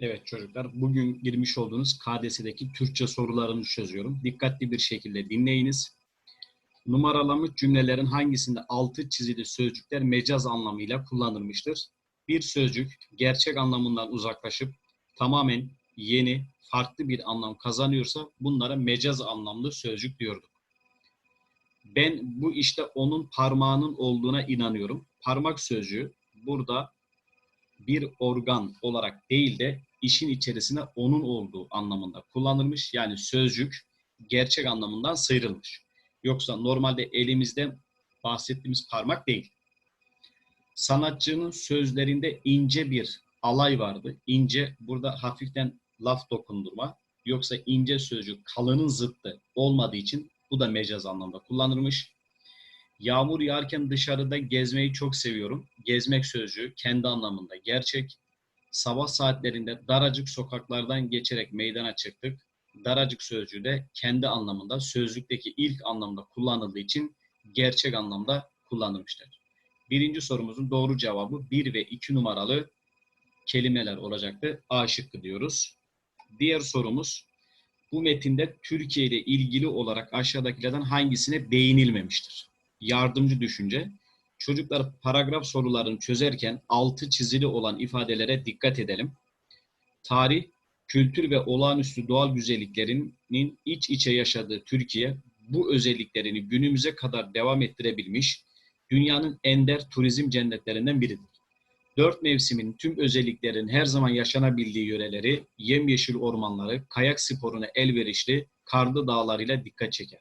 Evet çocuklar, bugün girmiş olduğunuz KDS'deki Türkçe sorularını çözüyorum. Dikkatli bir şekilde dinleyiniz. Numaralanmış cümlelerin hangisinde altı çizili sözcükler mecaz anlamıyla kullanılmıştır? Bir sözcük gerçek anlamından uzaklaşıp tamamen yeni, farklı bir anlam kazanıyorsa bunlara mecaz anlamlı sözcük diyorduk. Ben bu işte onun parmağının olduğuna inanıyorum. Parmak sözcüğü burada bir organ olarak değil de işin içerisinde onun olduğu anlamında kullanılmış. Yani sözcük gerçek anlamından sıyrılmış. Yoksa normalde elimizde bahsettiğimiz parmak değil. Sanatçının sözlerinde ince bir alay vardı. İnce burada hafiften laf dokundurma. Yoksa ince sözcük kalının zıttı olmadığı için bu da mecaz anlamda kullanılmış. Yağmur yağarken dışarıda gezmeyi çok seviyorum. Gezmek sözcüğü kendi anlamında gerçek. Sabah saatlerinde daracık sokaklardan geçerek meydana çıktık. Daracık sözcüğü de kendi anlamında sözlükteki ilk anlamda kullanıldığı için gerçek anlamda kullanılmıştır. Birinci sorumuzun doğru cevabı 1 ve 2 numaralı kelimeler olacaktı. A şıkkı diyoruz. Diğer sorumuz bu metinde Türkiye ile ilgili olarak aşağıdakilerden hangisine değinilmemiştir? Yardımcı düşünce. Çocuklar paragraf sorularını çözerken altı çizili olan ifadelere dikkat edelim. Tarih, kültür ve olağanüstü doğal güzelliklerinin iç içe yaşadığı Türkiye bu özelliklerini günümüze kadar devam ettirebilmiş dünyanın ender turizm cennetlerinden biridir. Dört mevsimin tüm özelliklerin her zaman yaşanabildiği yöreleri, yemyeşil ormanları, kayak sporuna elverişli karlı dağlarıyla dikkat çeker.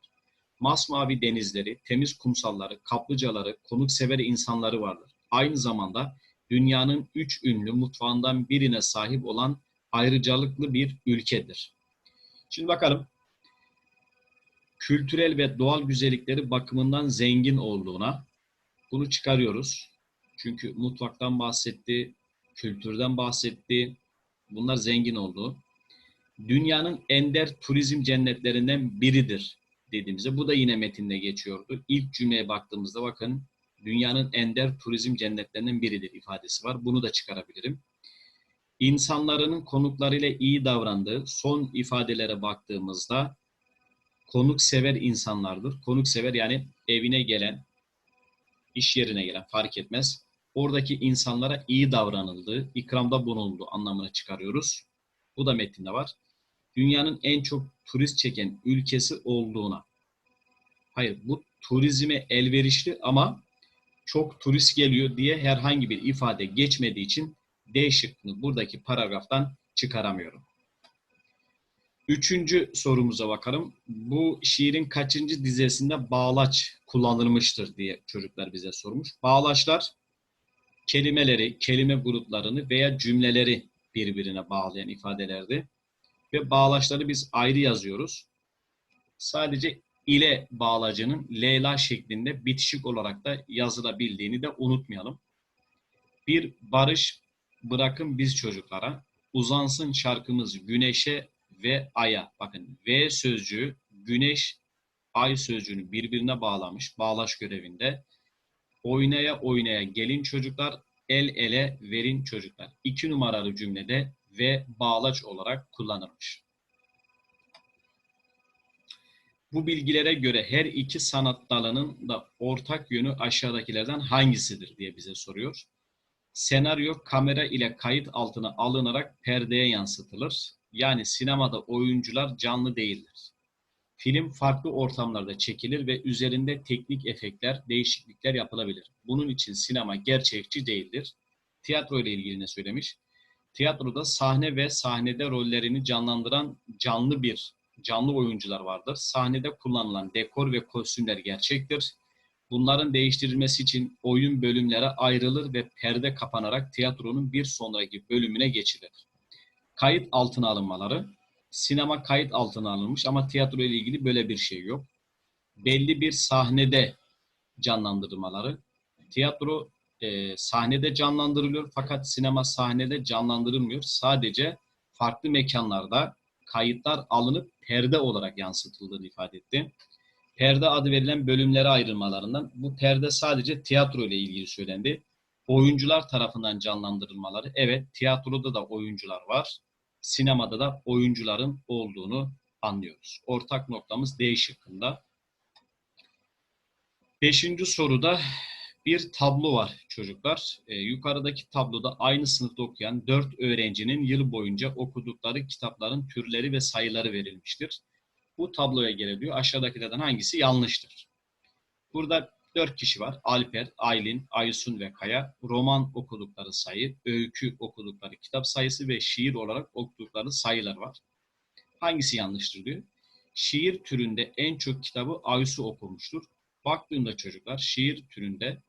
Masmavi denizleri, temiz kumsalları, kaplıcaları, konuksever insanları vardır. Aynı zamanda dünyanın üç ünlü mutfağından birine sahip olan ayrıcalıklı bir ülkedir. Şimdi bakalım kültürel ve doğal güzellikleri bakımından zengin olduğuna bunu çıkarıyoruz. Çünkü mutfaktan bahsetti, kültürden bahsetti. Bunlar zengin oldu. Dünyanın ender turizm cennetlerinden biridir dediğimizde bu da yine metinde geçiyordu. İlk cümleye baktığımızda bakın dünyanın ender turizm cennetlerinden biridir ifadesi var. Bunu da çıkarabilirim. İnsanlarının konuklarıyla iyi davrandığı son ifadelere baktığımızda konuk sever insanlardır. Konuk sever yani evine gelen, iş yerine gelen fark etmez. Oradaki insanlara iyi davranıldığı, ikramda bulunduğu anlamını çıkarıyoruz. Bu da metinde var. Dünyanın en çok turist çeken ülkesi olduğuna. Hayır, bu turizme elverişli ama çok turist geliyor diye herhangi bir ifade geçmediği için D şıkkını buradaki paragraftan çıkaramıyorum. Üçüncü sorumuza bakalım. Bu şiirin kaçıncı dizesinde bağlaç kullanılmıştır diye çocuklar bize sormuş. Bağlaçlar kelimeleri, kelime gruplarını veya cümleleri birbirine bağlayan ifadelerdi. Ve bağlaçları biz ayrı yazıyoruz. Sadece ile bağlacının Leyla şeklinde bitişik olarak da yazılabildiğini de unutmayalım. Bir barış bırakın biz çocuklara, uzansın şarkımız güneşe ve aya. Bakın V sözcüğü güneş, ay sözcüğünü birbirine bağlamış bağlaç görevinde. Oynaya oynaya gelin çocuklar, el ele verin çocuklar. İki numaralı cümlede ve bağlaç olarak kullanılmış. Bu bilgilere göre her iki sanat dalının da ortak yönü aşağıdakilerden hangisidir diye bize soruyor. Senaryo kamera ile kayıt altına alınarak perdeye yansıtılır. Yani sinemada oyuncular canlı değildir. Film farklı ortamlarda çekilir ve üzerinde teknik efektler, değişiklikler yapılabilir. Bunun için sinema gerçekçi değildir. Tiyatro ile ilgili ne söylemiş? Tiyatroda sahne ve sahnede rollerini canlandıran canlı bir canlı oyuncular vardır. Sahnede kullanılan dekor ve kostümler gerçektir. Bunların değiştirilmesi için oyun bölümlere ayrılır ve perde kapanarak tiyatronun bir sonraki bölümüne geçilir. Kayıt altına alınmaları, sinema kayıt altına alınmış ama tiyatro ile ilgili böyle bir şey yok. Belli bir sahnede canlandırmaları, tiyatro e, sahnede canlandırılıyor fakat sinema sahnede canlandırılmıyor. Sadece farklı mekanlarda kayıtlar alınıp perde olarak yansıtıldığını ifade etti. Perde adı verilen bölümlere ayrılmalarından bu perde sadece tiyatro ile ilgili söylendi. oyuncular tarafından canlandırılmaları. Evet, tiyatroda da oyuncular var. Sinemada da oyuncuların olduğunu anlıyoruz. Ortak noktamız D şıkkında. Beşinci soruda bir tablo var çocuklar. Ee, yukarıdaki tabloda aynı sınıfta okuyan dört öğrencinin yıl boyunca okudukları kitapların türleri ve sayıları verilmiştir. Bu tabloya göre diyor aşağıdakilerden hangisi yanlıştır? Burada dört kişi var. Alper, Aylin, Aysun ve Kaya. Roman okudukları sayı, öykü okudukları kitap sayısı ve şiir olarak okudukları sayılar var. Hangisi yanlıştır diyor. Şiir türünde en çok kitabı Aysu okumuştur. Baktığımda çocuklar şiir türünde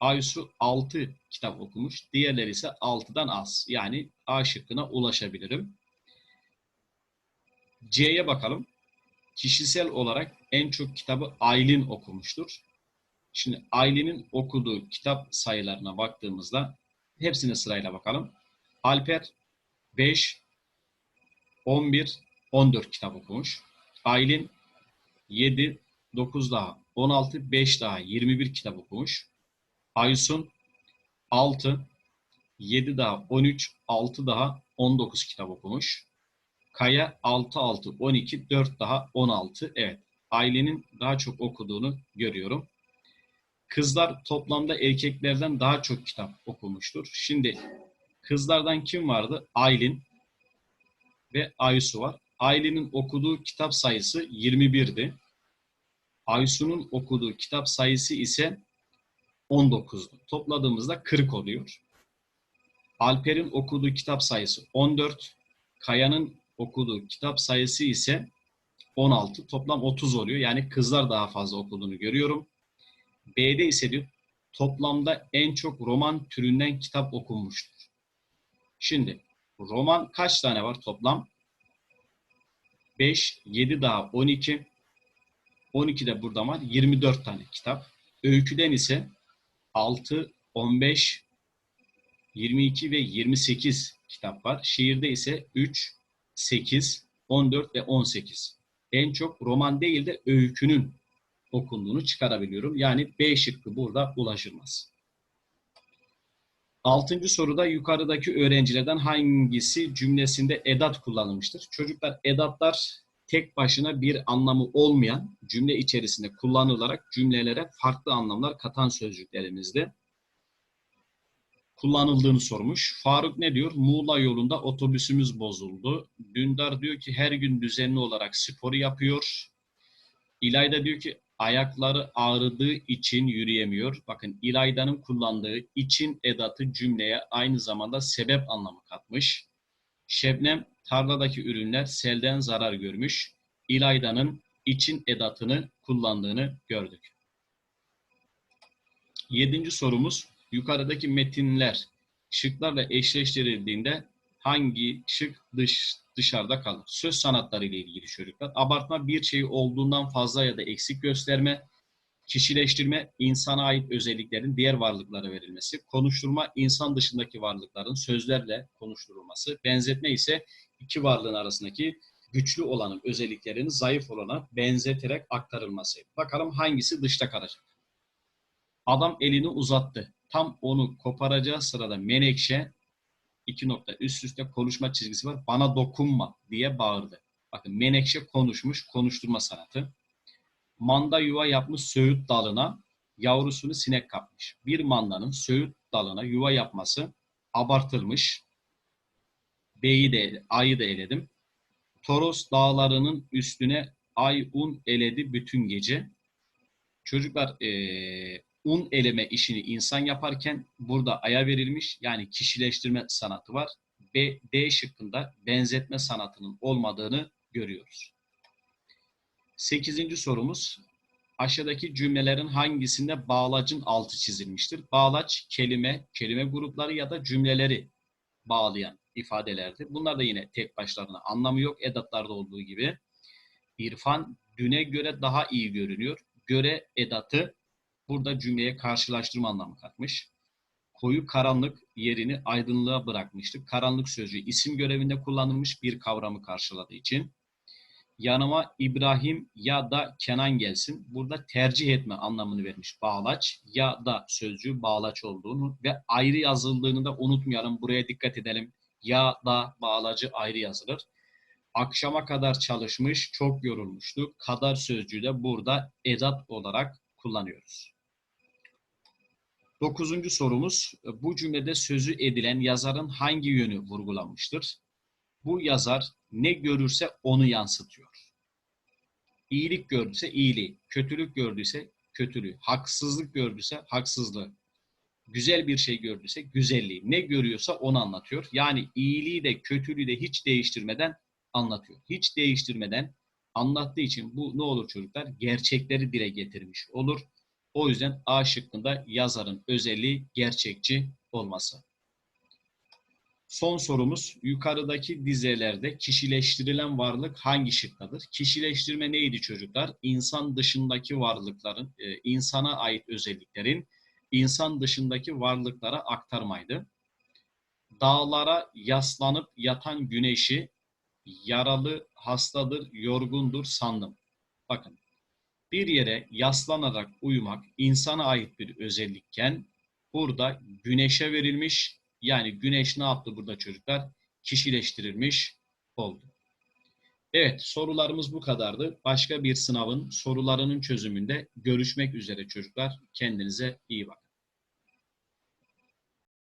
Aysu 6 kitap okumuş. Diğerleri ise 6'dan az. Yani A şıkkına ulaşabilirim. C'ye bakalım. Kişisel olarak en çok kitabı Aylin okumuştur. Şimdi Aylin'in okuduğu kitap sayılarına baktığımızda hepsine sırayla bakalım. Alper 5, 11, 14 kitap okumuş. Aylin 7, 9 daha 16, 5 daha 21 kitap okumuş. Aysun 6, 7 daha 13, 6 daha 19 kitap okumuş. Kaya 6, 6, 12, 4 daha 16. Evet, ailenin daha çok okuduğunu görüyorum. Kızlar toplamda erkeklerden daha çok kitap okumuştur. Şimdi kızlardan kim vardı? Aylin ve Aysu var. Aylin'in okuduğu kitap sayısı 21'di. Aysu'nun okuduğu kitap sayısı ise 19'du. Topladığımızda 40 oluyor. Alper'in okuduğu kitap sayısı 14. Kaya'nın okuduğu kitap sayısı ise 16. Toplam 30 oluyor. Yani kızlar daha fazla okuduğunu görüyorum. B'de ise diyor toplamda en çok roman türünden kitap okunmuştur. Şimdi roman kaç tane var toplam? 5, 7 daha 12. 12 de burada var. 24 tane kitap. Öyküden ise 6, 15, 22 ve 28 kitap var. Şiirde ise 3, 8, 14 ve 18. En çok roman değil de öykünün okunduğunu çıkarabiliyorum. Yani B şıkkı burada ulaşılmaz. Altıncı soruda yukarıdaki öğrencilerden hangisi cümlesinde edat kullanılmıştır? Çocuklar edatlar tek başına bir anlamı olmayan cümle içerisinde kullanılarak cümlelere farklı anlamlar katan sözcüklerimizde kullanıldığını sormuş. Faruk ne diyor? Muğla yolunda otobüsümüz bozuldu. Dündar diyor ki her gün düzenli olarak sporu yapıyor. İlayda diyor ki ayakları ağrıdığı için yürüyemiyor. Bakın İlayda'nın kullandığı için edatı cümleye aynı zamanda sebep anlamı katmış. Şebnem tarladaki ürünler selden zarar görmüş. İlayda'nın için edatını kullandığını gördük. Yedinci sorumuz yukarıdaki metinler şıklarla eşleştirildiğinde hangi şık dış dışarıda kalır? Söz sanatları ile ilgili çocuklar. Abartma bir şeyi olduğundan fazla ya da eksik gösterme, kişileştirme, insana ait özelliklerin diğer varlıklara verilmesi, konuşturma, insan dışındaki varlıkların sözlerle konuşturulması, benzetme ise iki varlığın arasındaki güçlü olanın özelliklerini zayıf olana benzeterek aktarılması. Bakalım hangisi dışta kalacak? Adam elini uzattı. Tam onu koparacağı sırada Menekşe iki nokta üst üste konuşma çizgisi var. Bana dokunma diye bağırdı. Bakın Menekşe konuşmuş, konuşturma sanatı. Manda yuva yapmış söğüt dalına, yavrusunu sinek kapmış. Bir mandanın söğüt dalına yuva yapması abartılmış. B'yi de, A'yı da eledim. Toros dağlarının üstüne ay un eledi bütün gece. Çocuklar ee, un eleme işini insan yaparken burada aya verilmiş yani kişileştirme sanatı var. B, D şıkkında benzetme sanatının olmadığını görüyoruz. Sekizinci sorumuz aşağıdaki cümlelerin hangisinde bağlacın altı çizilmiştir? Bağlaç kelime, kelime grupları ya da cümleleri bağlayan ifadelerdir. Bunlar da yine tek başlarına anlamı yok edatlarda olduğu gibi. İrfan düne göre daha iyi görünüyor. Göre edatı burada cümleye karşılaştırma anlamı katmış. Koyu karanlık yerini aydınlığa bırakmıştır. Karanlık sözcüğü isim görevinde kullanılmış bir kavramı karşıladığı için. yanıma İbrahim ya da Kenan gelsin. Burada tercih etme anlamını vermiş bağlaç ya da sözcüğü bağlaç olduğunu ve ayrı yazıldığını da unutmayalım. Buraya dikkat edelim. Ya da bağlacı ayrı yazılır. Akşama kadar çalışmış, çok yorulmuştu. Kadar sözcüğü de burada edat olarak kullanıyoruz. Dokuzuncu sorumuz. Bu cümlede sözü edilen yazarın hangi yönü vurgulanmıştır? Bu yazar ne görürse onu yansıtıyor. İyilik gördüyse iyiliği, kötülük gördüyse kötülüğü, haksızlık gördüyse haksızlığı, güzel bir şey gördüyse güzelliği, ne görüyorsa onu anlatıyor. Yani iyiliği de kötülüğü de hiç değiştirmeden anlatıyor. Hiç değiştirmeden anlattığı için bu ne olur çocuklar? Gerçekleri dile getirmiş olur. O yüzden A şıkkında yazarın özelliği gerçekçi olması. Son sorumuz yukarıdaki dizelerde kişileştirilen varlık hangi şıktadır? Kişileştirme neydi çocuklar? İnsan dışındaki varlıkların, e, insana ait özelliklerin insan dışındaki varlıklara aktarmaydı. Dağlara yaslanıp yatan güneşi yaralı, hastadır, yorgundur sandım. Bakın bir yere yaslanarak uyumak insana ait bir özellikken burada güneşe verilmiş yani güneş ne yaptı burada çocuklar? Kişileştirilmiş oldu. Evet sorularımız bu kadardı. Başka bir sınavın sorularının çözümünde görüşmek üzere çocuklar. Kendinize iyi bakın.